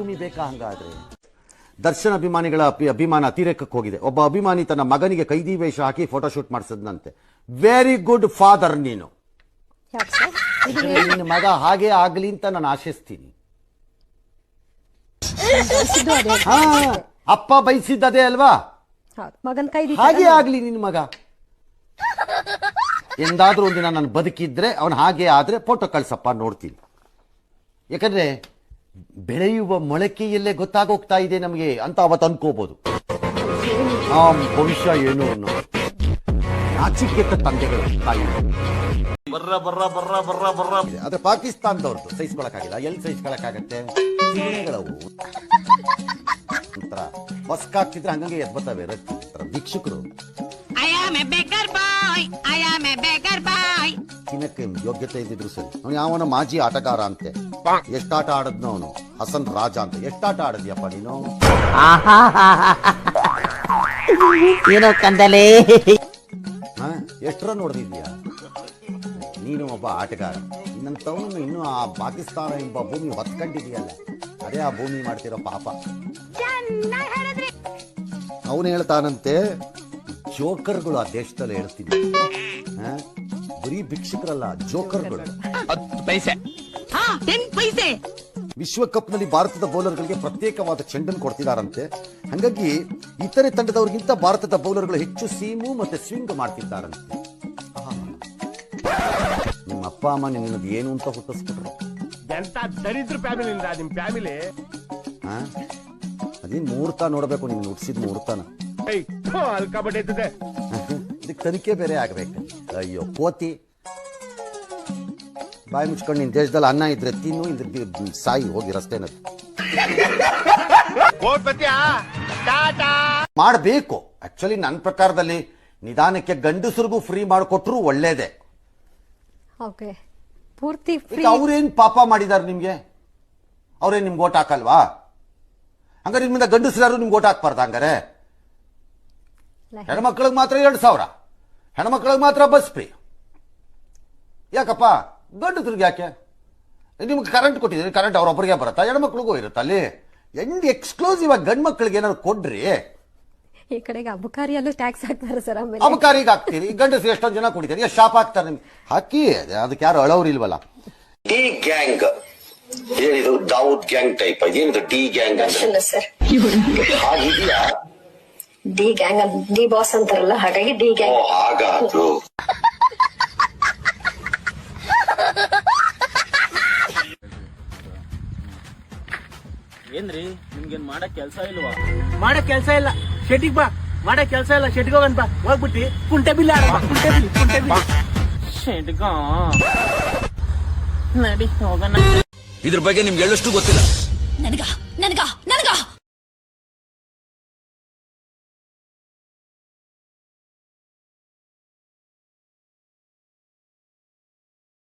ಭೂಮಿ ಬೇಕಾ ಹಂಗಾದ್ರೆ? ದರ್ಶನ್ ಅಭಿಮಾನಿಗಳ ಅಭಿಮಾನ ಅತಿರೇಕಕ್ಕೆ ಹೋಗಿದೆ. ಒಬ್ಬ ಅಭಿಮಾನಿ ತನ್ನ ಮಗನಿಗೆ ಕೈದಿ ವೇಷ ಹಾಕಿ ಫೋಟೋಶೂಟ್ ಮಾಡಿಸದಂತೆ ವೆರಿ ಗುಡ್ ಫಾದರ್ ನೀನು. ನಿನ್ನ ಮಗ ಹಾಗೆ ಆಗ್ಲಿ ಅಂತ ನಾನು ಆಶಿಸ್ತೀನಿ. ಹಾ ಅಪ್ಪ ಬಯಸಿದ್ದದೇ ಅಲ್ವಾ? ಹೌದು ಮಗನ್ ಕೈದಿ ಹಾಗೆ ಆಗ್ಲಿ ನಿನ್ನ ಮಗ. ಎಂದಾದ್ರೂ ಒಂದಿನ ನಾನು ಬದುಕಿದ್ರೆ ಅವನು ಹಾಗೆ ಆದ್ರೆ ಫೋಟೋ ಕಳ್ಸಪ್ಪ ನೋಡ್ತೀನಿ. ಯಾಕಂದ್ರೆ ಬೆಳೆಯುವ ಮೊಳಕೆಯಲ್ಲೇ ಗೊತ್ತಾಗೋಗ್ತಾ ಇದೆ ನಮಗೆ ಅಂತ ಅವತ್ತು ಅನ್ಕೋಬಹುದು ಆ ಭವಿಷ್ಯ ಏನು ಅನ್ನೋ ನಾಚಿಕೆತ್ತ ತಂದೆಗಳು ತಾಯಿ ಆದ್ರೆ ಪಾಕಿಸ್ತಾನದವ್ರದ್ದು ಸಹಿಸ್ಕೊಳಕ್ಕಾಗಿಲ್ಲ ಎಲ್ಲಿ ಸಹಿಸ್ಕೊಳಕ್ಕಾಗತ್ತೆ ಸೀರೆಗಳವು ಒಂಥರ ಮಸ್ಕಾಗ್ತಿದ್ರೆ ಹಂಗಂಗೆ ಎದ್ಬತ್ತವೆ ಭಿಕ್ಷುಕರು. ತಿನ್ನಕ್ಕೆ ಯೋಗ್ಯತೆ ಇದ್ದಿದ್ರು ಸರಿ. ಅವ್ನು ಯಾವನ ಮಾಜಿ ಆಟಗಾರ ಅಂತೆ. ಎಷ್ಟಾಟ ಆಡದ್ನೋ ಅವನು? ಹಸನ್ ರಾಜ ಅಂತ. ಎಷ್ಟಾಟ ಆಡದ್ಯಪ್ಪ ನೀನು? ಏನೋ ಕಂದಲೇ. ಹಾ? ಎಷ್ಟರ ರನ್ ಹೊಡೆದಿದ್ಯಾ ನೀನು ಒಬ್ಬ ಆಟಗಾರ. ಇನ್ನಂತವನು ಇನ್ನು ಆ ಪಾಕಿಸ್ತಾನ ಎಂಬ ಭೂಮಿ ಹೊತ್ಕೊಂಡಿದೆಯಲ್ಲ ಅದೇ ಆ ಭೂಮಿ ಮಾಡ್ತಿರೋ ಪಾಪ. ಅವನು ಹೇಳ್ತಾನಂತೆ ಜೋಕರ್ಗಳು ಆ ದೇಶದಲ್ಲಿ ಹೇಳ್ತೀನಿ ಹಾ? ಬರೀ ಭಿಕ್ಷಕರಲ್ಲ ಜೋಕರ್ಗಳು. ಹಾ ಟೆನ್ ಪೈಸೆ. ವಿಶ್ವಕಪ್ನಲ್ಲಿ ಭಾರತದ ಬೌಲರ್ಗಳಿಗೆ ಪ್ರತ್ಯೇಕವಾದ ಚೆಂಡನ್ನು ಕೊಡ್ತಿದಾರಂತೆ. ಹಾಗಾಗಿ ಇತರೆ ತಂಡದವರಿಗಿಂತ ಭಾರತದ ಬೌಲರ್ಗಳು ಹೆಚ್ಚು ಸೀಮು ಮತ್ತೆ ಸ್ವಿಂಗ್ ಮಾಡ್ತಿದ್ದಾರಂತೆ. ನಿಮ್ಮ ಅಪ್ಪ ಅಮ್ಮ ನಿನ್ನದು ಏನು ಅಂತ ಹುಟ್ಟಿಸ್ಬಿಟ್ರು? ಎಂತ ದರಿದ್ರ ಫ್ಯಾಮಿಲಿ ನಿಮ್ ಫ್ಯಾಮಿಲಿ? ಹಾ ಅದೇನ್ ಮುಹೂರ್ತ ನೋಡಬೇಕು ನೀನು ಹುಟ್ಟಿಸಿದ ಮುಹೂರ್ತನ. ಅಲ್ಲಿ ಕಬಡ್ಡಿ ಇದಕ್ಕೆ ತನಿಖೆ ಬೇರೆ ಆಗ್ಬೇಕು. ಅಯ್ಯೋ ಕೋತಿ ಬಾಯಿ ಮುಚ್ಕೊಂಡು ನಿನ್ ದೇಶದಲ್ಲಿ ಅನ್ನ ಇದ್ರೆ ತಿನ್ನು ಇದ್ರ ಸಾಯಿ ಹೋಗಿ ರಸ್ತೆನಲ್ಲಿ ಮಾಡಬೇಕು ಆಕ್ಚುಲಿ ನನ್ನ ಪ್ರಕಾರದಲ್ಲಿ ನಿಧಾನಕ್ಕೆ ಗಂಡಸರಿಗೂ ಫ್ರೀ ಮಾಡಿಕೊಟ್ರು ಒಳ್ಳೇದೇ ಓಕೆ ಪೂರ್ತಿ ಫ್ರೀ ಈಗ ಅವ್ರೇನ್ ಪಾಪ ಮಾಡಿದಾರೆ ನಿಮ್ಗೆ ಅವ್ರೇನ್ ನಿಮ್ಗೆ ಓಟ್ ಹಾಕಲ್ವಾ ಹಂಗಾರೆ ನಿಮ್ಮಿಂದ ಗಂಡಸರಾರು ನಿಮ್ಗೆ ಓಟ್ ಹಾಕ್ಬಾರ್ದ ಹಂಗಾರೆ ಹೆಣ್ಮಕ್ಳಿಗೆ ಮಾತ್ರ ಎರಡು ಸಾವಿರ ಹೆಣ್ಮಕ್ಳಿಗೆ ಮಾತ್ರ ಬಸ್ ಫ್ರೀ ಯಾಕಪ್ಪ? ಗಂಡಸ್ರಿಗೆ ಯಾಕೆ? ನಿಮ್ಗೆ ಕರೆಂಟ್ ಕೊಟ್ಟಿದ್ದೀನಿ ಕರೆಂಟ್ ಅವ್ರೊಬ್ಬರಿಗೆ ಬರುತ್ತಾ? ಹೆಣ್ಮಕ್ಳಿಗೂ ಇರುತ್ತೆ ಅಲ್ಲಿ? ಎಂಡ್ ಎಕ್ಸ್ಕ್ಲೂಸಿವ್ ಆಗಿ ಗಂಡು ಮಕ್ಕಳಿಗೆ ಏನಾದ್ರು ಕೊಡ್ರಿ? ಈ ಕಡೆಗೆ ಅಬಕಾರಿಯಲ್ಲೂ ಟ್ಯಾಕ್ಸ್ ಹಾಕ್ತಾರೆ ಸರ್ ಆಮೇಲೆ. ಅಬಕಾರಿಗೆ ಹಾಕ್ತೀರಿ. ಗಂಡಸರು ಎಷ್ಟೊಂದು ಜನ ಕುಡಿತಾರೆ. ಎಷ್ಟು ಶಾಪ್ ಹಾಕ್ತಾರೆ ನಿಮ್ಗೆ. ಹಾಕಿ ಅದಕ್ಕೆ ಯಾರು ಅಳವ್ರು ಇಲ್ವಲ್ಲ. ಡಿ ಗ್ಯಾಂಗ್ ಏನಿದು ದಾವೂದ್ ಗ್ಯಾಂಗ್ ಟೈಪ್ ಏನಿದು ಡಿ ಗ್ಯಾಂಗ್ ಅಂತ? ಹಾಗಿದ್ಯಾ? ಡಿ ಗ್ಯಾಂಗ್ ಡಿ ಬಾಸ್ ಅಂತಾರಲ್ಲ ಹಾಗಾಗಿ ಡಿ ಓ ಗ್ಯಾಂಗ್ ಅದು ಏನ್ರಿ? ನಿಮ್ಗೇನ್ ಮಾಡಕ್ ಕೆಲ್ಸ ಇಲ್ವಾ? ಮಾಡೋ ಕೆಲಸ ಇಲ್ಲ. ಶೆಟ್ಟಿಗ್ ಬಾ. ಮಾಡೋ ಕೆಲಸ ಇಲ್ಲ. ಶೆಟ್ಟಿಗೆ ಹೋಗನ್ ಬಾ. ಹೋಗ್ಬಿಟ್ಟಿ. ಕುಂಟೆ ಬಿಲ್ಲ ಕುಂಟೆ ಬಿಲ್ ಕುಂಟೆ ಬಿಲ್. ಶೆಡ್ಗ? ನಡಿ ಹೋಗೋಣ. ಇದ್ರ ಬಗ್ಗೆ ನಿಮ್ಗೆ ಎಳ್ಳಷ್ಟು ಗೊತ್ತಿಲ್ಲ. ನನಗ? ನನಗ?